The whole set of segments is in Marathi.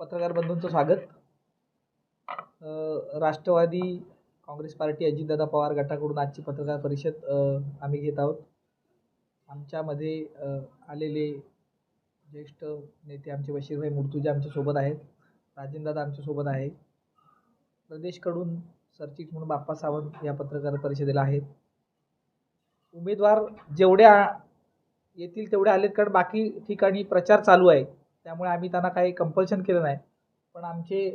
पत्रकार बंधूंचं स्वागत. राष्ट्रवादी काँग्रेस पार्टी अजितदादा पवार गटाकडून आजची पत्रकार परिषद आम्ही घेत आहोत. आमच्यामध्ये आलेले ज्येष्ठ नेते आमचे बशीरभाई मुर्तुजा आमच्यासोबत आहेत. राजेंद्रदादा आमच्यासोबत आहे प्रदेशकडून सरचिट म्हणून बाप्पा सावंत या पत्रकार परिषदेला आहेत. उमेदवार जेवढ्या येतील तेवढे आलेत कारण बाकी ठिकाणी प्रचार चालू आहे. त्यामुळे आम्ही त्यांना काही कंपल्शन केलं नाही. पण आमचे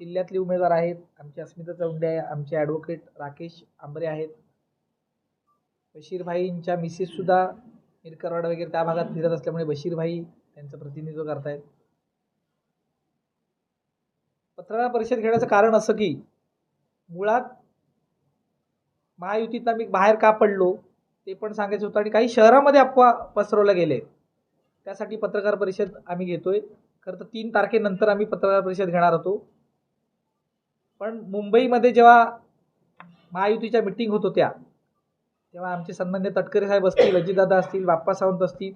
किल्ल्यातले उमेदवार आहेत आमचे अस्मिता चौंडे आहे आमचे ॲडव्होकेट राकेश आंबरे आहेत. बशीरभाईंच्या मिसेससुद्धा मिरकरवाड वगैरे त्या भागात फिरत असल्यामुळे बशीरभाई त्यांचं प्रतिनिधित्व करतायत. पत्रकार परिषद घेण्याचं कारण असं की मुळात महायुतीतनं आम्ही बाहेर का पडलो ते पण सांगायचं होतं. आणि काही शहरामध्ये अफवा पसरवल्या गेले त्यासाठी पत्रकार परिषद आम्ही घेतोय. खरं तर तीन तारखेनंतर आम्ही पत्रकार परिषद घेणार होतो. पण मुंबईमध्ये जेव्हा महायुतीच्या मिटिंग होत होत्या तेव्हा आमचे सन्मान्य तटकरे साहेब असतील अजितदादा असतील बाप्पा सावंत असतील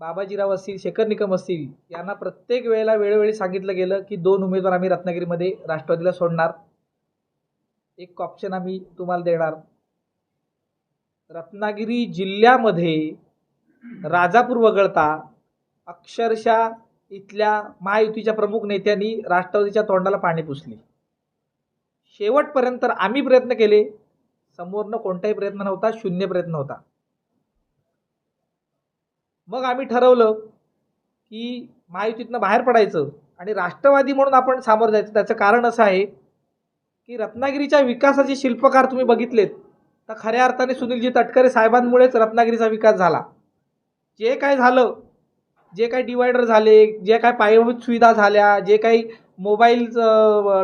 बाबाजीराव असतील शेखर निकम असतील यांना प्रत्येक वेळेला वेळोवेळी सांगितलं गेलं की दोन उमेदवार आम्ही रत्नागिरीमध्ये राष्ट्रवादीला सोडणार. एक ऑप्शन आम्ही तुम्हाला देणार. रत्नागिरी जिल्ह्यामध्ये राजापूर वगळता अक्षरशः इथल्या महायुतीच्या प्रमुख नेत्यांनी राष्ट्रवादीच्या तोंडाला पाणी पुसली. शेवटपर्यंत तर आम्ही प्रयत्न केले. समोरनं कोणताही प्रयत्न नव्हता शून्य प्रयत्न होता. मग आम्ही ठरवलं की महायुतीतनं बाहेर पडायचं आणि राष्ट्रवादी म्हणून आपण सामोरं जायचं. त्याचं कारण असं आहे की रत्नागिरीच्या विकासाचे शिल्पकार तुम्ही बघितलेत तर खऱ्या अर्थाने सुनीलजी तटकरे साहेबांमुळेच रत्नागिरीचा विकास झाला. जे काय झालं जे काही डिवायडर झाले जे काय पायाभूत सुविधा झाल्या जे काही मोबाईल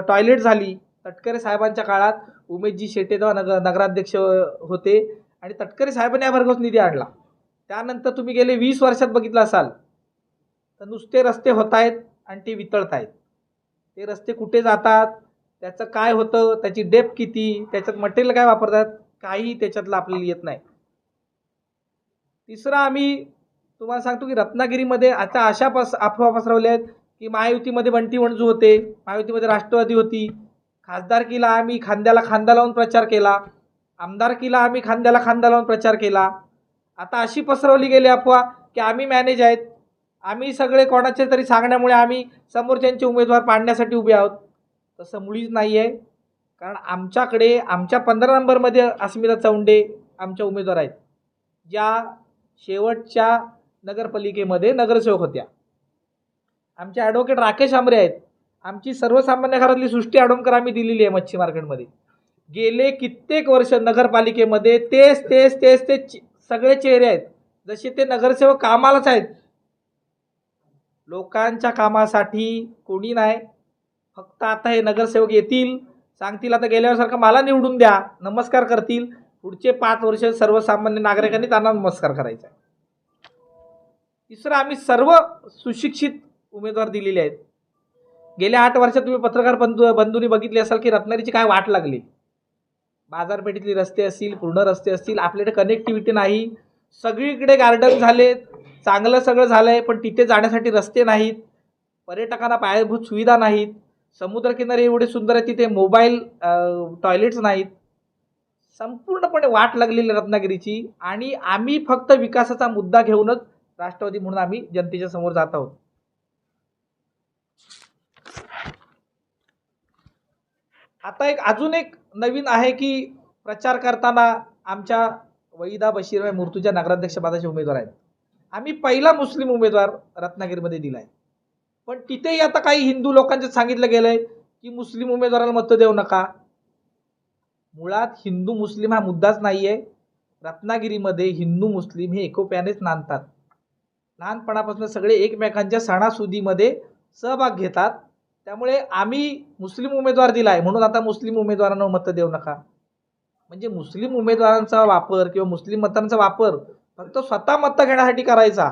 टॉयलेट झाली तटकरे साहेबांच्या काळात उमेशजी शेटे तेव्हा नगर नगराध्यक्ष होते आणि तटकरे साहेबांनी हा भरघोस निधी आणला. त्यानंतर तुम्ही गेले वीस वर्षात बघितलं असाल तर नुसते रस्ते होत आहेत आणि ते वितळत आहेत ते रस्ते कुठे जातात त्याचं काय होतं त्याची डेप किती त्याच्यात मटेरियल काय वापरतात काही त्याच्यातलं आपल्याला येत नाही. तिसरं आम्ही तुम्हाला सांगतो की रत्नागिरीमध्ये आता अशा पस अफवा पसरवल्या आहेत की महायुतीमध्ये बंटी वणजू होते महायुतीमध्ये राष्ट्रवादी होती. खासदारकीला आम्ही खांद्याला खांदा लावून प्रचार केला. आमदारकीला आम्ही खांद्याला खांदा लावून प्रचार केला. आता अशी पसरवली गेली अफवा की आम्ही मॅनेज आहेत. आम्ही सगळे कोणाचे तरी सांगण्यामुळे आम्ही समोरच्यांचे उमेदवार पाडण्यासाठी उभे आहोत. तसं मुळीच नाही आहे कारण आमच्याकडे आमच्या पंधरा नंबरमध्ये अस्मिता चौंडे आमच्या उमेदवार आहेत. ज्या शेवटच्या नगरपालिकेमध्ये नगरसेवक होत्या. आमचे ॲडव्होकेट राकेश आंबरे आहेत. आमची सर्वसामान्य घरातली सृष्टी आडोमकर आम्ही दिलेली आहे मच्छी मार्केटमध्ये. गेले कित्येक वर्ष नगरपालिकेमध्ये तेच तेच तेच ते सगळे चेहरे आहेत. जसे ते नगरसेवक कामालाच आहेत. लोकांच्या कामासाठी कोणी नाही. फक्त आता हे नगरसेवक येतील. सांगतील आता गेल्यासारखं मला निवडून द्या. नमस्कार करतील. पुढचे पाच वर्ष सर्वसामान्य नागरिकांनी त्यांना नमस्कार करायचा आहे. तिसरं आम्ही सर्व सुशिक्षित उमेदवार दिलेले आहेत. गेल्या आठ वर्षात तुम्ही पत्रकार बंधू बंधूंनी बघितले असाल की रत्नागिरीची काय वाट लागली? बाजारपेठेतले रस्ते असतील पूर्ण रस्ते असतील आपल्याकडे कनेक्टिव्हिटी नाही. सगळीकडे गार्डन झाले चांगलं सगळं झालं आहे पण तिथे जाण्यासाठी रस्ते नाहीत. पर्यटकांना पायाभूत सुविधा नाहीत. समुद्रकिनारे एवढे सुंदर आहे तिथे मोबाईल टॉयलेट्स नाहीत. संपूर्णपणे वाट लागलेली रत्नागिरीची. आणि आम्ही फक्त विकासाचा मुद्दा घेऊनच राष्ट्रवादी म्हणून आम्ही जनतेच्या समोर जात आहोत. आता एक अजून एक नवीन आहे की प्रचार करताना आमच्या वैदा बशीरभाई मुर्तूच्या नगराध्यक्षपदाचे उमेदवार आहेत. आम्ही पहिला मुस्लिम उमेदवार रत्नागिरीमध्ये दिला आहे पण तिथेही आता काही हिंदू लोकांचे सांगितलं गेलंय की मुस्लिम उमेदवाराला मतं देऊ नका. मुळात हिंदू मुस्लिम हा मुद्दाच नाही आहे रत्नागिरीमध्ये हिंदू मुस्लिम हे एकोप्यानेच नांदतात. लहानपणापासून सगळे एकमेकांच्या सणासुदीमध्ये सहभाग घेतात. त्यामुळे आम्ही मुस्लिम उमेदवार दिला आहे म्हणून आता मुस्लिम उमेदवारांना मतं देऊ नका. म्हणजे मुस्लिम उमेदवारांचा वापर किंवा मुस्लिम मतांचा वापर फक्त स्वतः मतं घेण्यासाठी करायचा.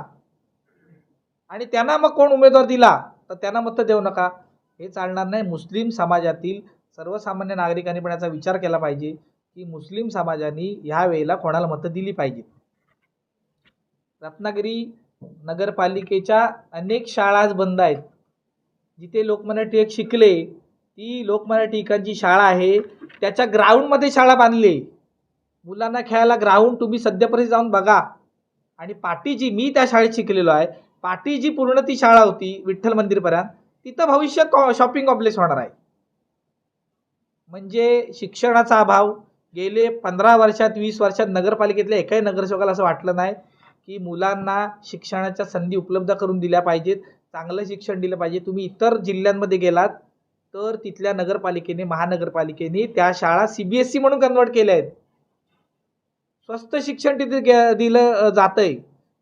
आणि त्यांना मग कोण उमेदवार दिला तर त्यांना मतं देऊ नका. हे चालणार नाही. मुस्लिम समाजातील सर्वसामान्य नागरिकांनी पण याचा विचार केला पाहिजे की मुस्लिम समाजाने ह्या वेळेला कोणाला मतं दिली पाहिजेत रत्नागिरी नगरपालिकेच्या अनेक शाळा आज बंद आहेत. जिथे लोकमान्य टिळक शिकले ती लोकमान्य टिळकांची शाळा आहे. त्याच्या ग्राउंडमध्ये शाळा बांधली. मुलांना खेळायला ग्राउंड तुम्ही सध्यापर्यंत जाऊन बघा. आणि पाटीजी मी त्या शाळेत शिकलेलो आहे. पाटीजी पूर्ण ती शाळा होती विठ्ठल मंदिरपर्यंत. तिथं भविष्यात शॉपिंग कॉम्प्लेक्स होणार आहे. म्हणजे शिक्षणाचा अभाव गेले पंधरा वर्षात वीस वर्षात नगरपालिकेतल्या एकाही नगरसेवकाला असं वाटलं नाही. की मुलांना शिक्षणाच्या संधी उपलब्ध करून दिल्या पाहिजेत चांगलं शिक्षण दिलं पाहिजे. तुम्ही इतर जिल्ह्यांमध्ये गेलात तर तिथल्या नगरपालिकेने महानगरपालिकेने त्या शाळा सी बी एस सी म्हणून कन्वर्ट केल्या आहेत. स्वस्त शिक्षण तिथे गे- दिलं जातं आहे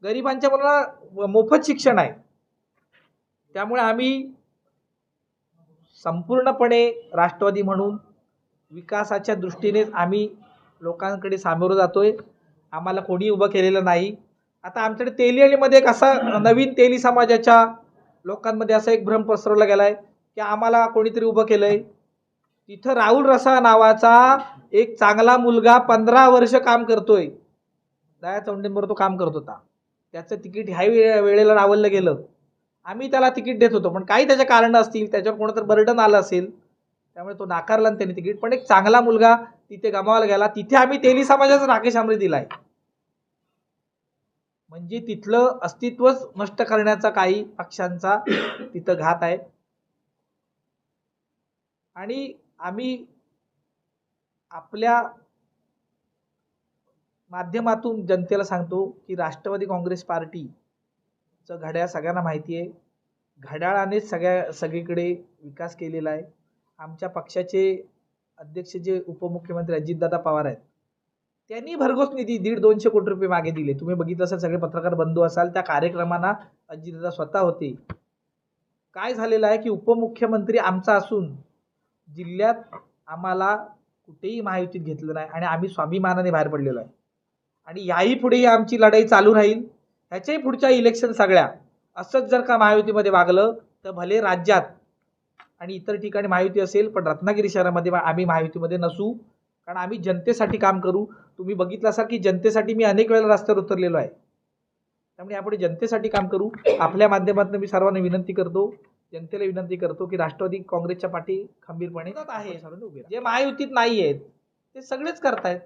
गरिबांच्या मुलांना मोफत शिक्षण आहे. त्यामुळे आम्ही संपूर्णपणे राष्ट्रवादी म्हणून विकासाच्या दृष्टीनेच आम्ही लोकांकडे सामोरं जातोय. आम्हाला कोणी उभं केलेलं नाही. आता आमच्याकडे तेलियाळीमध्ये एक असा नवीन तेली समाजाच्या लोकांमध्ये असा एक भ्रम पसरवला गेलाय की आम्हाला कोणीतरी उभं केलंय. तिथं राहुल रसा नावाचा एक चांगला मुलगा पंधरा वर्ष काम करतोय. दया चौंडेंबरोबर तो काम करत होता. त्याचं तिकीट ह्याही वे- वेळेला रावललं गेलं. आम्ही त्याला तिकीट देत होतो. पण काही त्याच्या कारणं असतील त्याच्यावर कोणतं बर्डन आलं असेल त्यामुळे तो नाकारला आणि त्यांनी तिकीट. पण एक चांगला मुलगा तिथे गमावायला गेला. तिथे आम्ही तेली समाजाचा राकेश आमरे दिलाय. म्हणजे तिथलं अस्तित्वच नष्ट करण्याचा काही पक्षांचा तिथं घात आहे. आणि आम्ही आपल्या माध्यमातून जनतेला सांगतो की राष्ट्रवादी काँग्रेस पार्टीचं घड्याळ सगळ्यांना माहिती आहे. घड्याळानेच सगळ्या सगळीकडे विकास केलेला आहे. आमच्या पक्षाचे अध्यक्ष जे उपमुख्यमंत्री अजितदादा पवार आहेत त्यांनी भरघोस निधी दीड दोनशे कोटी रुपये मागे दिले. तुम्ही बघितलं असाल सगळे पत्रकार बंधू असाल त्या कार्यक्रमांना अजितदादा स्वतः होते. काय झालेलं आहे की उपमुख्यमंत्री आमचा असून जिल्ह्यात आम्हाला कुठेही महायुतीत घेतलं नाही आणि आम्ही स्वाभिमानाने बाहेर पडलेलो आहे. आणि याही पुढेही आमची लढाई चालू राहील. ह्याच्याही पुढच्या इलेक्शन सगळ्या असंच जर का महायुतीमध्ये वागलं तर भले राज्यात आणि इतर ठिकाणी महायुती असेल पण रत्नागिरी शहरामध्ये आम्ही महायुतीमध्ये नसू कारण आम्ही जनतेसाठी काम करू. तुम्ही बघितलं असाल की जनतेसाठी मी अनेक वेळेला रस्त्यावर उतरलेलो आहे. त्यामुळे यापुढे जनतेसाठी काम करू. आपल्या माध्यमातून मी सर्वांना विनंती करतो जनतेला विनंती करतो की राष्ट्रवादी काँग्रेसच्या पाठी खंबीरपणे आहे उभे. जे महायुतीत नाही आहेत ते सगळेच करतायत.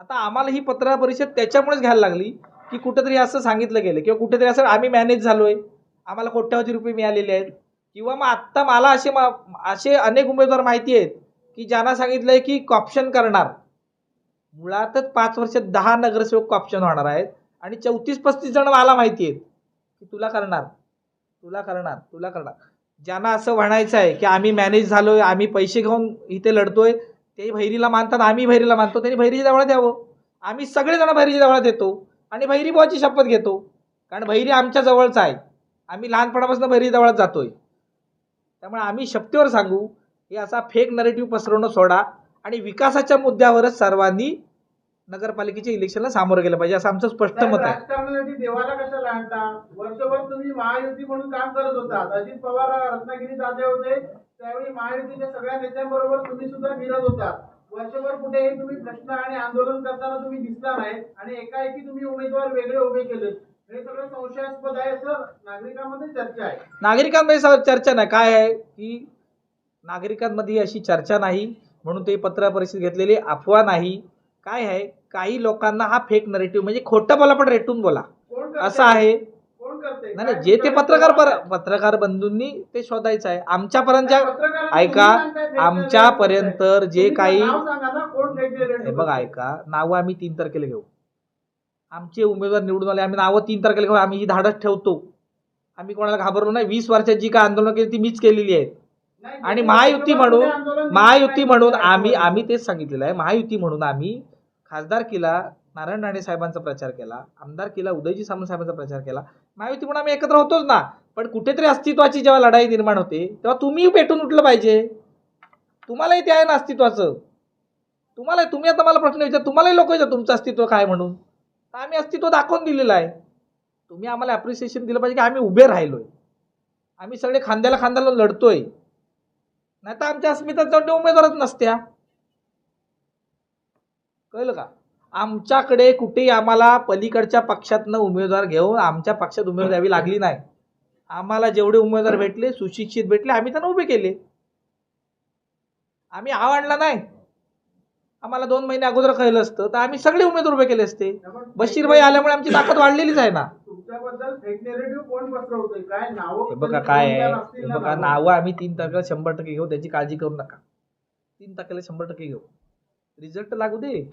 आता आम्हाला ही पत्रकार परिषद त्याच्यामुळेच घ्यायला लागली की कुठेतरी असं सांगितलं गेलं किंवा कुठेतरी असं आम्ही मॅनेज झालोय. आम्हाला कोट्यावधी रुपये मिळालेले आहेत. किंवा मग आत्ता मला असे मा- असे अनेक उमेदवार माहिती आहेत. की ज्यांना सांगितलंय की कॉप्शन करणार. मुळातच पाच वर्षात दहा नगरसेवक कॉप्शन होणार आहेत. आणि चौतीस पस्तीस जण मला माहिती आहेत की तुला करणार तुला करणार तुला करणार. ज्यांना असं म्हणायचं आहे की आम्ही मॅनेज झालोय आम्ही पैसे घेऊन इथे लढतोय ते भैरीला मानतात आम्ही भैरीला मानतो त्यांनी भैरीच्या जवळ द्यावं. आम्ही सगळेजण भैरीच्या देवळात येतो आणि भैरी बुवाची शपथ घेतो. कारण भैरी आमच्या जवळचा आहे. आम्ही लहानपणापासून भैरी देवळात जातोय. त्यामुळे आम्ही शपथेवर सांगू हे असा फेक नरेटिव्ह पसरवणं सोडा आणि विकासाच्या मुद्द्यावरच सर्वांनी नगरपालिकेच्या इलेक्शनला सामोरं गेलं पाहिजे. असं आमचं स्पष्ट मत आहे. देवाला कशाला आणता? वर्षभर तुम्ही महायुती म्हणून काम करत होता. अजित पवार रत्नागिरीत आले होते. त्यावेळी महायुतीच्या सगळ्या नेत्यांबरोबर तुम्ही सुद्धा फिरत होता. वर्षभर कुठेही तुम्ही प्रश्न आणि आंदोलन करताना तुम्ही दिसला नाही आणि एकाएकी तुम्ही उमेदवार वेगळे उभे केले. हे सगळं संशयास्पद आहे असं नागरिकांमध्ये चर्चा आहे. नागरिकांमध्ये चर्चा नाही. काय आहे? की नागरिकांमध्ये अशी चर्चा नाही म्हणून ते पत्र परिषद घेतलेली अफवा नाही. काय आहे? काही लोकांना हा फेक नरेटिव्ह म्हणजे खोटं बोला पण रेटून बोला? असं आहे. नाही जे ते पत्रकार पर पत्रकार बंधूंनी ते शोधायचं आहे. आमच्यापर्यंत ऐका आमच्यापर्यंत जे काही बघा ऐका नावं आम्ही तीन तारखेला घेऊ. आमचे उमेदवार निवडून आले आम्ही नावं तीन तारखेला घेऊ. आम्ही ही धाडस ठेवतो. आम्ही कोणाला घाबरलो नाही. वीस वर्षात जी काय आंदोलन केली ती मीच केलेली आहेत. आणि महायुती म्हणून महायुती केलं म्हणून? आम्ही आम्ही तेच सांगितलेलं आहे. महायुती म्हणून आम्ही खासदारकीला नारायण राणे साहेबांचा प्रचार केला आमदारकीला उदयजी सामंत साहेबांचा प्रचार केला. महायुती म्हणून आम्ही एकत्र होतोच ना. पण कुठेतरी अस्तित्वाची जेव्हा लढाई निर्माण होते तेव्हा तुम्ही पेटून उठलं पाहिजे. तुम्हालाही ते आहे ना अस्तित्वाचं. तुम्हाला तुम्ही आता मला प्रश्न विचार तुम्हालाही लोक विचार तुमचं अस्तित्व काय म्हणून? तर आम्ही अस्तित्व दाखवून दिलेलं आहे. तुम्ही आम्हाला अप्रिसिएशन दिलं पाहिजे की आम्ही उभे राहिलोय. आम्ही सगळे खांद्याला खांद्याला लढतोय. नाही तर आमच्या अस्मिता जाऊन उमेदवारच नसत्या. कळलं का? आमच्याकडे कुठेही आम्हाला पलीकडच्या पक्षातनं उमेदवार घेऊन आमच्या पक्षात उमेदवार द्यावी लागली नाही. आम्हाला जेवढे उमेदवार भेटले सुशिक्षित भेटले आम्ही त्यांना उभे केले. आम्ही आवडला नाही. आम्हाला दोन महिने अगोदर कळलं असतं तर आम्ही सगळे उमेदवार उभे केले असते. बशीरभाई आल्यामुळे आमची ताकद वाढलेलीच आहे ना. हे बघा काय आहे? हे बघा? नावं? आम्ही तीन तारखेला शंभर टक्के घेऊ त्याची काळजी करू नका. तीन तारखेला शंभर टक्के घेऊ. रिझल्ट लागू दे.